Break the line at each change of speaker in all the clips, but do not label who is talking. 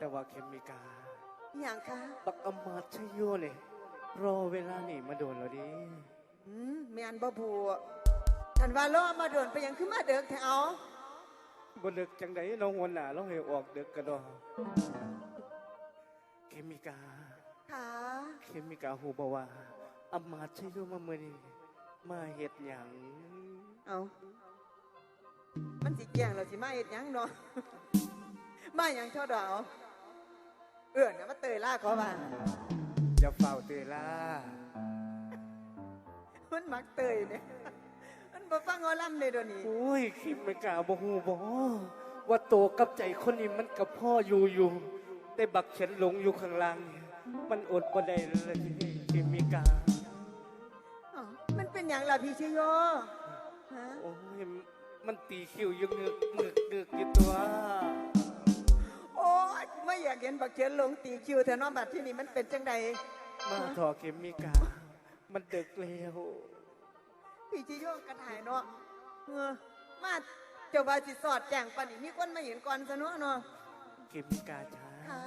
แต่ว่าเคมิกา
อหย่างคะ
ปักอำมาตย์ชโยเนี่ยรอเวลานี่มาโดนแล้วดิ
อืมแม่นบ่ผูท่านว่าล้อมาโดนไปหยังคือมาเด็กแถว
บ่เดึกจังไดน้องหัวหน้าเราให้ออกเดึกกระดอเคมิกา
ค่ะ
เคมิกาฮูบ่ว่าอำมาตย์ชโยมามื้อนี้มาเฮ็ดหยัง
เอามันสิแจ้งเราสิมาเฮ็ดหยังเนาะมาหยังเท่าดาวเอื้อนน่ะมาเตยล่าเขาว่า
อย่าเฝ้าเตอล่า
มันมักเตยเนี่ยมันบ่ฟังเอาล่ำเลยเดี๋ยวนี้
โอ้ยเคมิกาบ่ฮู้บ่ว่าโตกับใจคนนี้มันกับพ่ออยู่อยู่แต่บักฉันหลงอยู่ข้างล่างเนี่ยมันอดบ่ได้เลยเคมิกา
อ้าวมันเป็นหยังล่ะพี่ชโยฮะ
โอ้ยมันตีคิวอยังเงึกเงึกเงึ
ขียนหลงตีคิวแถวน้องบัดที่นี่มันเป็นจังใด
มาทอเคมิกา มันดึกแล้ว
พี่ชิโยกระถ่ายเนาะเออมาเจ้าบาสิสอดแจ้งปานนี้มีคนมาเห็นก่อนซะเนาะเนาะ
เคมิกาช้า
ค่ะ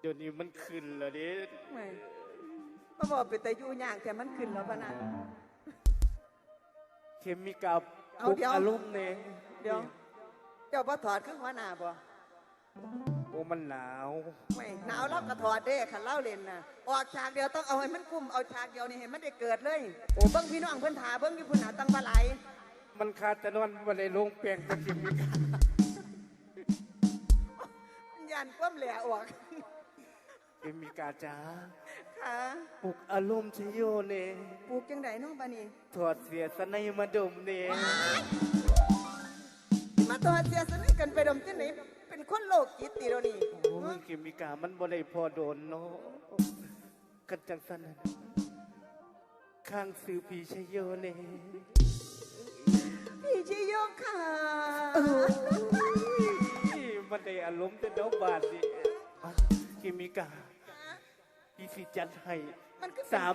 เดี๋ยวนี้มันขึ้นแล้วเด้
ไม่มาบอกเป็นแต่อยู่ยากแต่มันขึ้นแล้วปะนะ
เคมิกา
เอา
ปลุก
เดี๋ยว
อารมณ์เนี่ย
เดี๋ยว เจ้าบ่ถอดเครื่องหัวหน้าบ่
โอ้มันหนาว
ไม่หนาวเราก็ถอดเด้ขันเล่าเล่นน่ะออกฉากเดียวต้องเอาให้มันกุมเอาฉากเดียวนี่ให้มันได้เกิดเลยโอ้เบิ้งพี่น้องเพิ่นถาเบิ้งอยู่พุ่นหาตั้งปลาไหล
มันคาดจะนอนวันในลงเปลียงกับเคมิกา
มันยันก้มแหล่ออก
เคมิกาจ้า
ค่ะ
ปลุกอารมณ์ชโยเนี่ย
ปลูกจังไดน้องบานี่
ถอดเสียสนัยมาดมเนี่ย
มาตัวเสียสนิทกันไปดมที่ไหน เป็นคนโลกจิตติโดนี่
โอ้ยเคมิกามันบ่ได้พอโดนเนาะกันจังสันนะข้างซื้อพีชโยเนี่ย
พี่ชิโยค่ะ
มันได้อารมณ์แต่เดาบาดนี่อะเคมิกาพี่สิจัดให้
มันก็เป็น
สาม